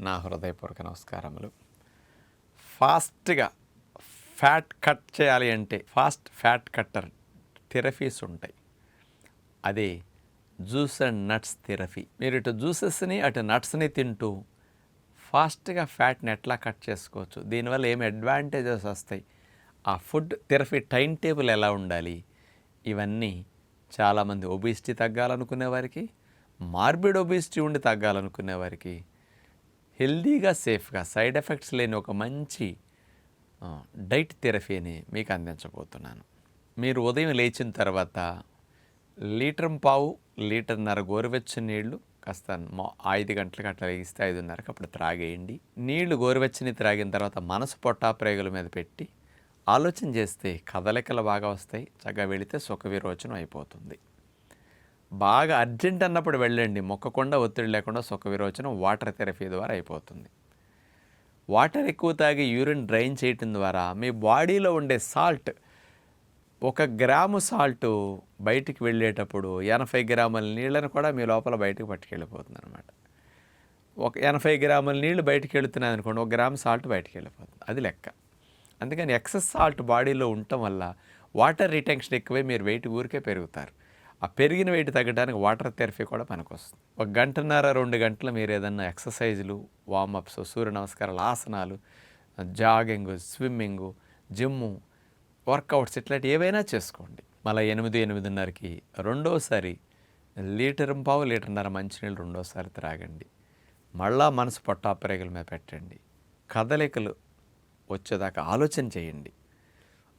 నా హృదయపూర్వక నమస్కారములు. ఫాస్ట్గా ఫ్యాట్ కట్ చేయాలి అంటే ఫాస్ట్ ఫ్యాట్ కట్టర్ థెరపీస్ ఉంటాయి. అదే జ్యూస్ అండ్ నట్స్ థెరపీ. మీరు ఇటు జ్యూసెస్ని అటు నట్స్ని తింటూ ఫాస్ట్గా ఫ్యాట్ని ఎట్లా కట్ చేసుకోవచ్చు? దీనివల్ల ఏమి అడ్వాంటేజెస్ వస్తాయి? ఆ ఫుడ్ థెరపీ టైం టేబుల్ ఎలా ఉండాలి? ఇవన్నీ చాలామంది ఒబిసిటీ తగ్గాలనుకునే వారికి మార్బిడ్ ఒబిసిటీ ఉండి తగ్గాలనుకునే వారికి హెల్దీగా సేఫ్గా సైడ్ ఎఫెక్ట్స్ లేని ఒక మంచి డైట్ థెరపీని మీకు అందించబోతున్నాను. మీరు ఉదయం లేచిన తర్వాత లీటర్ పావు లీటర్న్నర గోరువెచ్చని నీళ్ళు కాస్త మా- ఐదు గంటలకు అట్లా వేగిస్తే ఐదున్నరకు అప్పుడు త్రాగేయండి. నీళ్ళు గోరువెచ్చని త్రాగిన తర్వాత మనసు పొట్టా ప్రేగుల మీద పెట్టి ఆలోచన చేస్తే కదలికలు బాగా వస్తాయి చక్కగా వెళితే సుఖ విరోచనం అయిపోతుంది. బాగా అర్జెంట్ అన్నప్పుడు వెళ్ళండి. మొక్కకుండా ఒత్తిడి లేకుండా సుఖ విరోచనం వాటర్ థెరపీ ద్వారా అయిపోతుంది. వాటర్ ఎక్కువ తాగి యూరిన్ డ్రైన్ చేయటం ద్వారా మీ బాడీలో ఉండే సాల్ట్ ఒక గ్రాము సాల్ట్ బయటికి వెళ్ళేటప్పుడు ఎనభై గ్రాముల నీళ్ళను కూడా మీ లోపల బయటకు పట్టుకెళ్ళిపోతుంది అనమాట ఒక ఎనభై గ్రాముల నీళ్ళు బయటికి వెళుతున్నాయి అనుకోండి ఒక గ్రామ్ సాల్ట్ బయటికి వెళ్ళిపోతుంది. అది లెక్క. అందుకని ఎక్సెస్ సాల్ట్ బాడీలో ఉండటం వల్ల వాటర్ రిటెన్షన్ ఎక్కువై మీరు వెయిట్ ఊరికే పెరుగుతారు. ఆ పెరిగిన వెయిట్ తగ్గడానికి వాటర్ థెరపీ కూడా పనికొస్తుంది. ఒక గంటన్నర రెండు గంటలు మీరు ఏదన్నా ఎక్సర్సైజులు వార్మప్స్ సూర్య నమస్కారాలు ఆసనాలు జాగింగ్ స్విమ్మింగ్ జిమ్ము వర్కౌట్స్ ఇట్లాంటి ఏవైనా చేసుకోండి. మళ్ళీ ఎనిమిది ఎనిమిదిన్నరకి రెండోసారి లీటర్ పావు లీటర్న్నర మంచినీళ్ళు రెండోసారి త్రాగండి. మళ్ళా మనసు పొట్టాపరేగల మీద పెట్టండి. కదలికలు వచ్చేదాకా ఆలోచన చేయండి.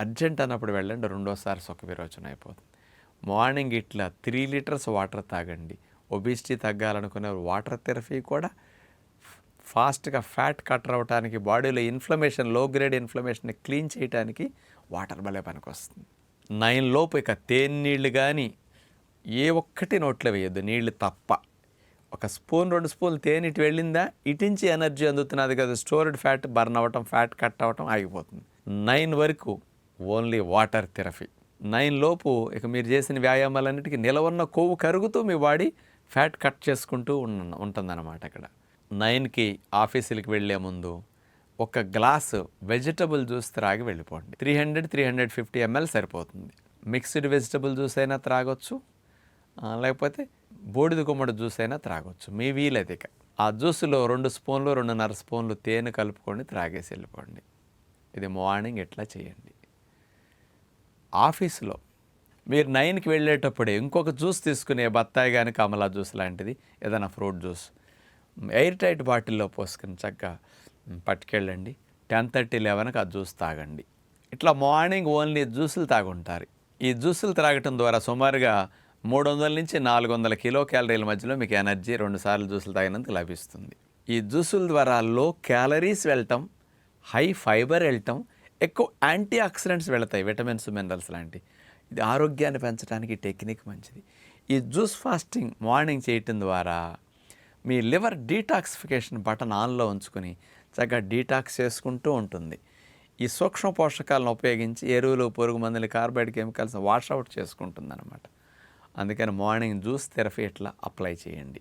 అర్జెంట్ అన్నప్పుడు వెళ్ళండి రెండోసారి సుఖ విరోచన అయిపోతుంది. మార్నింగ్ ఇట్లా త్రీ లీటర్స్ వాటర్ తాగండి. ఒబిసిటీ తగ్గాలనుకునే వాటర్ థెరపీ కూడా ఫాస్ట్గా ఫ్యాట్ కట్ అవడానికి బాడీలో ఇన్ఫ్లమేషన్లో గ్రేడ్ ఇన్ఫ్లమేషన్ని క్లీన్ చేయడానికి వాటర్ భలే పనికొస్తుంది. నైన్ లోపు ఇక తేనీళ్ళు కానీ ఏ ఒక్కటి నోట్లో వేయద్దు. నీళ్ళు తప్ప. ఒక స్పూన్ రెండు స్పూన్లు తేనె ఇటు వెళ్ళిందా ఇటించి ఎనర్జీ అందుతున్నది కదా. స్టోర్డ్ ఫ్యాట్ బర్న్ అవ్వటం ఫ్యాట్ కట్ అవ్వటం ఆగిపోతుంది. నైన్ వరకు ఓన్లీ వాటర్ థెరపీ. నైన్ లోపు ఇక మీరు చేసిన వ్యాయామాలన్నిటికీ నిలవన్న కొవ్వు కరుగుతూ మీ బాడీ ఫ్యాట్ కట్ చేసుకుంటూ ఉన్న ఉంటుందన్నమాట అక్కడ. నైన్కి ఆఫీసులకి వెళ్ళే ముందు ఒక గ్లాసు వెజిటబుల్ జ్యూస్ త్రాగి వెళ్ళిపోండి. Three hundred three hundred fifty ML సరిపోతుంది. మిక్స్డ్ వెజిటబుల్ జ్యూస్ అయినా త్రాగొచ్చు. లేకపోతే బూడిద గుమ్మడి జ్యూస్ అయినా త్రాగొచ్చు. మీ వీలది ఇక. ఆ జ్యూస్లో రెండు స్పూన్లు రెండున్నర స్పూన్లు తేనె కలుపుకొని త్రాగేసి వెళ్ళిపోండి. ఇది మార్నింగ్ ఎట్లా చేయండి? ఆఫీసులో మీరు నైన్కి వెళ్ళేటప్పుడే ఇంకొక జ్యూస్ తీసుకునే బత్తాయి కానీ కమలా జ్యూస్ లాంటిది ఏదైనా ఫ్రూట్ జ్యూస్ ఎయిర్ టైట్ బాటిల్లో పోసుకుని చక్కగా పట్టుకెళ్ళండి టెన్ థర్టీ లెవెన్కి ఆ జ్యూస్ తాగండి. ఇట్లా మార్నింగ్ ఓన్లీ జ్యూసులు తాగుంటారు. ఈ జ్యూసులు త్రాగటం ద్వారా సుమారుగా మూడు వందల నుంచి నాలుగు వందల కిలో క్యాలరీల మధ్యలో మీకు ఎనర్జీ రెండు సార్లు జ్యూసులు తాగినందుకు లభిస్తుంది. ఈ జ్యూసుల ద్వారా లో క్యాలరీస్ వెళ్ళటం హై ఫైబర్ వెళ్ళటం ఎక్కువ యాంటీ ఆక్సిడెంట్స్ వెళతాయి విటమిన్స్ మినరల్స్ లాంటి. ఇది ఆరోగ్యాన్ని పెంచడానికి టెక్నిక్ మంచిది. ఈ జ్యూస్ ఫాస్టింగ్ మార్నింగ్ చేయటం ద్వారా మీ లివర్ డీటాక్సిఫికేషన్ బటన్ ఆన్లో ఉంచుకొని చక్కగా డీటాక్స్ చేసుకుంటూ ఉంటుంది. ఈ సూక్ష్మ పోషకాలను ఉపయోగించి ఎరువులు పురుగు మందులు కార్బైడ్ కెమికల్స్ వాషౌట్ చేసుకుంటుంది అనమాట అందుకని మార్నింగ్ జ్యూస్ థెరపీ ఇట్లా అప్లై చేయండి.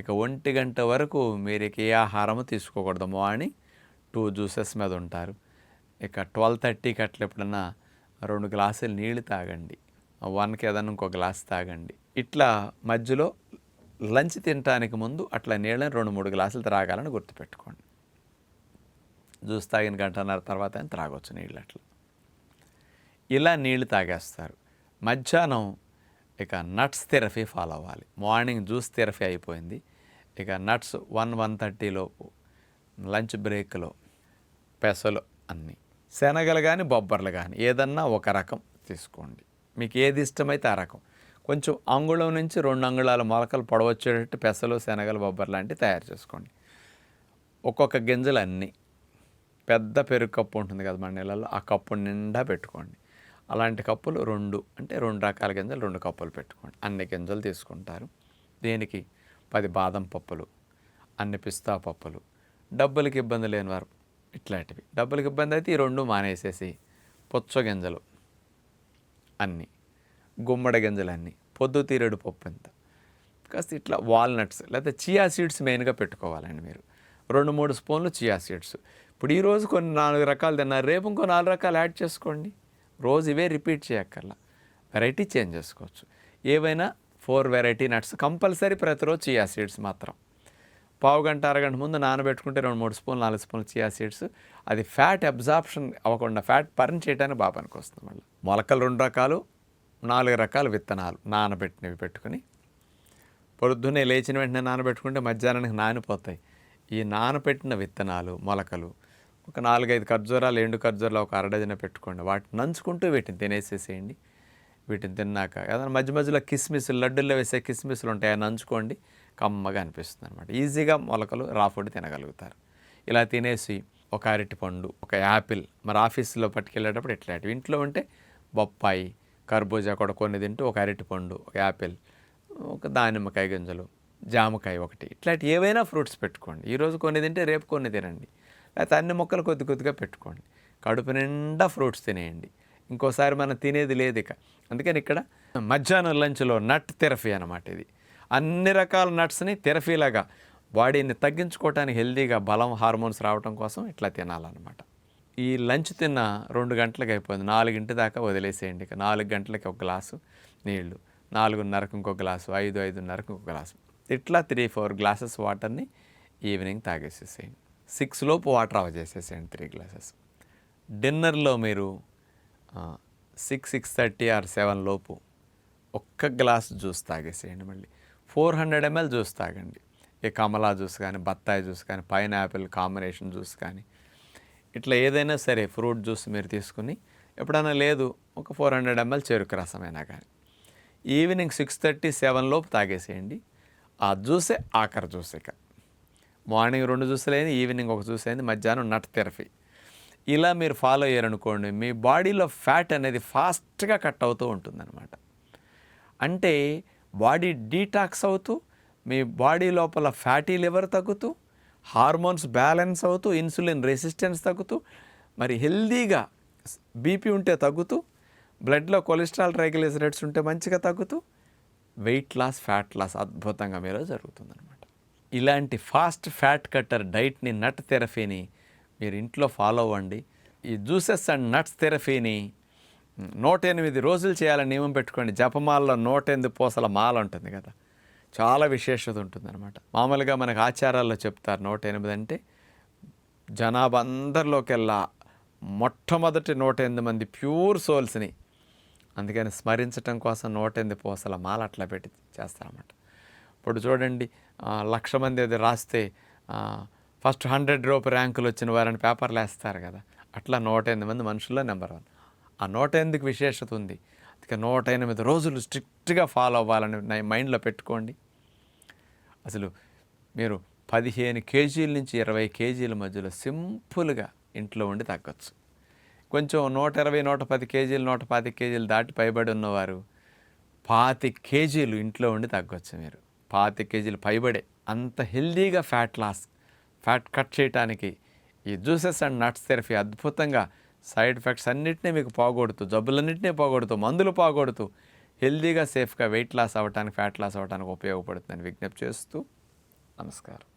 ఇక ఒంటి గంట వరకు మీరు ఏ ఆహారము తీసుకోకూడదు. మార్నింగ్ టూ జ్యూసెస్ మీద ఉంటారు. ఇక ట్వెల్వ్ థర్టీకి అట్లా ఎప్పుడన్నా రెండు గ్లాసులు నీళ్ళు తాగండి. వన్కి ఏదన్నా ఇంకో గ్లాస్ తాగండి. ఇట్లా మధ్యలో లంచ్ తినడానికి ముందు అట్లా నీళ్ళని రెండు మూడు గ్లాసులు త్రాగాలని గుర్తుపెట్టుకోండి. జ్యూస్ తాగిన గంటన్నర తర్వాత అని త్రాగొచ్చు నీళ్ళు అట్లా. ఇలా నీళ్ళు తాగేస్తారు. మధ్యాహ్నం ఇక నట్స్ థెరపీ ఫాలో అవ్వాలి. మార్నింగ్ జ్యూస్ థెరపీ అయిపోయింది. ఇక నట్స్ వన్ వన్ థర్టీ లోపు లంచ్ బ్రేక్లో పెసలు అన్నీ. శనగలు కానీ బొబ్బర్లు కానీ ఏదన్నా ఒక రకం తీసుకోండి. మీకు ఏది ఇష్టమైతే ఆ రకం. కొంచెం అంగుళం నుంచి రెండు అంగుళాల మొలకలు పొడవచ్చేటట్టు పెసలు శనగలు బొబ్బర్ లాంటివి తయారు చేసుకోండి. ఒక్కొక్క గింజలు అన్నీ పెద్ద పెరుగు కప్పు ఉంటుంది కదా మన నీళ్ళలో ఆ కప్పు నిండా పెట్టుకోండి. అలాంటి కప్పులు రెండు అంటే రెండు రకాల గింజలు రెండు కప్పులు పెట్టుకోండి. అన్ని గింజలు తీసుకుంటారు. దేనికి పది బాదం పప్పులు అన్ని పిస్తా పప్పులు. డబ్బులకి ఇబ్బంది లేని వారు ఇట్లాంటివి. డబ్బులకు ఇబ్బంది అయితే ఈ రెండు మానేసేసి పుచ్చ గింజలు అన్నీ గుమ్మడి గింజలు అన్నీ పొద్దుతీరుడు పప్పు ఎంత. కాస్త ఇట్లా వాల్నట్స్ లేకపోతే చియా సీడ్స్ మెయిన్గా పెట్టుకోవాలండి మీరు. రెండు మూడు స్పూన్లు చియా సీడ్స్. ఇప్పుడు ఈరోజు కొన్ని నాలుగు రకాలు తిన్నారు రేపు ఇంకో నాలుగు రకాలు యాడ్ చేసుకోండి. రోజు ఇవే రిపీట్ చేయక్కర్లా. వెరైటీ చేంజ్ చేసుకోవచ్చు. ఏవైనా ఫోర్ వెరైటీ నట్స్ కంపల్సరీ ప్రతిరోజు చియా సీడ్స్ మాత్రం. పావు గంట అరగంట ముందు నానబెట్టుకుంటే రెండు మూడు స్పూన్లు నాలుగు స్పూన్లు చియా సీడ్స్ అది ఫ్యాట్ అబ్జార్ప్షన్ అవ్వకుండా ఫ్యాట్ పర్న్ చేయడానికి బాగా పనికొస్తుంది మళ్ళీ. మొలకలు రెండు రకాలు నాలుగు రకాల విత్తనాలు నానబెట్టినవి పెట్టుకుని. పొద్దున్నే లేచిన వెంటనే నానబెట్టుకుంటే మధ్యాహ్నానికి నానిపోతాయి. ఈ నానబెట్టిన విత్తనాలు మొలకలు ఒక నాలుగైదు ఖర్జూరాలు ఎండు ఖర్జూరాలు ఒక అరడజన పెట్టుకోండి. వాటిని నంచుకుంటూ వీటిని తినేసేసేయండి. వీటిని తిన్నాక ఏదైనా మధ్య మధ్యలో కిస్మిస్ లడ్డుల్లో వేసే కిస్మిస్లు ఉంటాయి అవి నంచుకోండి. కమ్మగా అనిపిస్తుంది అనమాట ఈజీగా మొలకలు రా ఫుడ్ తినగలుగుతారు. ఇలా తినేసి ఒక అరటి పండు ఒక యాపిల్ మరి ఆఫీస్లో పట్టుకెళ్ళేటప్పుడు ఇట్లాంటివి. ఇంట్లో ఉంటే బొప్పాయి కర్బూజా కూడా కొన్ని తింటూ ఒక అరటి పండు ఒక యాపిల్ ఒక దానిమ్మకాయ గింజలు జామకాయ ఒకటి. ఇట్లాంటి ఏవైనా ఫ్రూట్స్ పెట్టుకోండి. ఈరోజు కొన్ని తింటే రేపు కొన్ని తినండి. లేకపోతే అన్ని మొక్కలు కొద్ది కొద్దిగా పెట్టుకోండి. కడుపు నిండా ఫ్రూట్స్ తినేయండి. ఇంకోసారి మనం తినేది లేదు ఇక అందుకని ఇక్కడ మధ్యాహ్నం లంచ్లో నట్ థెరపీ అనమాట ఇది. అన్ని రకాల నట్స్ని థెరపీలాగా బాడీని తగ్గించుకోవటానికి హెల్దీగా బలం హార్మోన్స్ రావడం కోసం ఇట్లా తినాలన్నమాట. ఈ లంచ్ తిన్న రెండు గంటలకు అయిపోయింది. నాలుగింటి దాకా వదిలేసేయండి ఇక. నాలుగు గంటలకి ఒక గ్లాసు నీళ్ళు. నాలుగున్నరకు ఇంకో గ్లాసు. ఐదు ఐదున్నరకు ఇంకో గ్లాసు. ఇట్లా త్రీ ఫోర్ గ్లాసెస్ వాటర్ని ఈవినింగ్ తాగేసేసేయండి. సిక్స్ లోపు వాటర్ ఆఫ్ చేసేసేయండి త్రీ గ్లాసెస్. డిన్నర్లో మీరు six six thirty or seven లోపు ఒక్క గ్లాస్ జ్యూస్ తాగేసేయండి మళ్ళీ. ఫోర్ హండ్రెడ్ ఎంఎల్ జ్యూస్ తాగండి. ఏ కమలా జ్యూస్ కానీ బత్తాయి జ్యూస్ కానీ పైనాపిల్ కాంబినేషన్ జ్యూస్ కానీ. ఇట్లా ఏదైనా సరే ఫ్రూట్ జ్యూస్ మీరు తీసుకుని ఎప్పుడైనా లేదు ఒక ఫోర్ హండ్రెడ్ ఎంఎల్ చెరుకు రసమైనా కానీ. ఈవినింగ్ సిక్స్ థర్టీ సెవెన్ లోపు తాగేసేయండి. ఆ జ్యూసే ఆఖరి జ్యూస్ ఇక. మార్నింగ్ రెండు జ్యూసులు అయింది ఈవినింగ్ ఒక జ్యూస్ అయింది మధ్యాహ్నం నట్ థెరపీ. ఇలా మీరు ఫాలో అయ్యారనుకోండి మీ బాడీలో ఫ్యాట్ అనేది ఫాస్ట్గా కట్ అవుతూ ఉంటుందన్నమాట. అంటే బాడీ డీటాక్స్ అవుతూ మీ బాడీ లోపల ఫ్యాటీ లివర్ తగ్గుతూ హార్మోన్స్ బ్యాలెన్స్ అవుతూ ఇన్సులిన్ రెసిస్టెన్స్ తగ్గుతూ మరి హెల్దీగా బీపీ ఉంటే తగ్గుతూ బ్లడ్లో కొలెస్ట్రాల్ ట్రైగ్లిసరైడ్స్ ఉంటే మంచిగా తగ్గుతూ వెయిట్ లాస్ ఫ్యాట్ లాస్ అద్భుతంగా మీరు జరుగుతుందనమాట ఇలాంటి ఫాస్ట్ ఫ్యాట్ కట్టర్ డైట్ని నట్ థెరపీని మీరు ఇంట్లో ఫాలో అవ్వండి. ఈ జ్యూసెస్ అండ్ నట్స్ థెరపీని నూట ఎనిమిది రోజులు చేయాలని నియమం పెట్టుకోండి. జపమాలలో నూట ఎనిమిది పూసల మాల ఉంటుంది కదా. చాలా విశేషత ఉంటుందన్నమాట. మామూలుగా మనకు ఆచారాల్లో చెప్తారు నూట ఎనిమిది అంటే జనాభా అందరిలోకెల్లా మొట్టమొదటి నూట ఎనిమిది మంది ప్యూర్ సోల్స్ని. అందుకని స్మరించటం కోసం నూట ఎనిమిది పూసల మాల అట్లా పెట్టి చేస్తారన్నమాట. ఇప్పుడు చూడండి లక్ష మంది అది రాస్తే ఫస్ట్ హండ్రెడ్ రూపు ర్యాంకులు వచ్చిన వారని పేపర్లు వేస్తారు కదా. అట్లా నూట ఎనిమిది మంది మనుషుల్లో నెంబర్ వన్. ఆ నూట ఎనిమిదికి విశేషత ఉంది. అందుకే నూట ఎనిమిది రోజులు స్ట్రిక్ట్గా ఫాలో అవ్వాలని నా మైండ్లో పెట్టుకోండి. అసలు మీరు పదిహేను కేజీల నుంచి ఇరవై కేజీల మధ్యలో సింపుల్గా ఇంట్లో ఉండి తగ్గొచ్చు కొంచెం నూట ఇరవై నూట పది కేజీలు నూట పాతి కేజీలు దాటి పైబడి ఉన్నవారు పాతి కేజీలు ఇంట్లో ఉండి తగ్గొచ్చు మీరు. పాతి కేజీలు పైబడే అంత హెల్దీగా ఫ్యాట్ లాస్ ఫ్యాట్ కట్ చేయడానికి ఈ జ్యూసెస్ అండ్ నట్స్ థెరపీ అద్భుతంగా సైడ్ ఎఫెక్ట్స్ అన్నింటినీ మీకు పోగొడుతూ జబ్బులన్నింటినీ పోగొడుతూ మందులు పోగొడుతూ హెల్దీగా సేఫ్గా వెయిట్ లాస్ అవ్వడానికి ఫ్యాట్ లాస్ అవ్వడానికి ఉపయోగపడుతుందని విజ్ఞప్తి చేస్తూ నమస్కారం.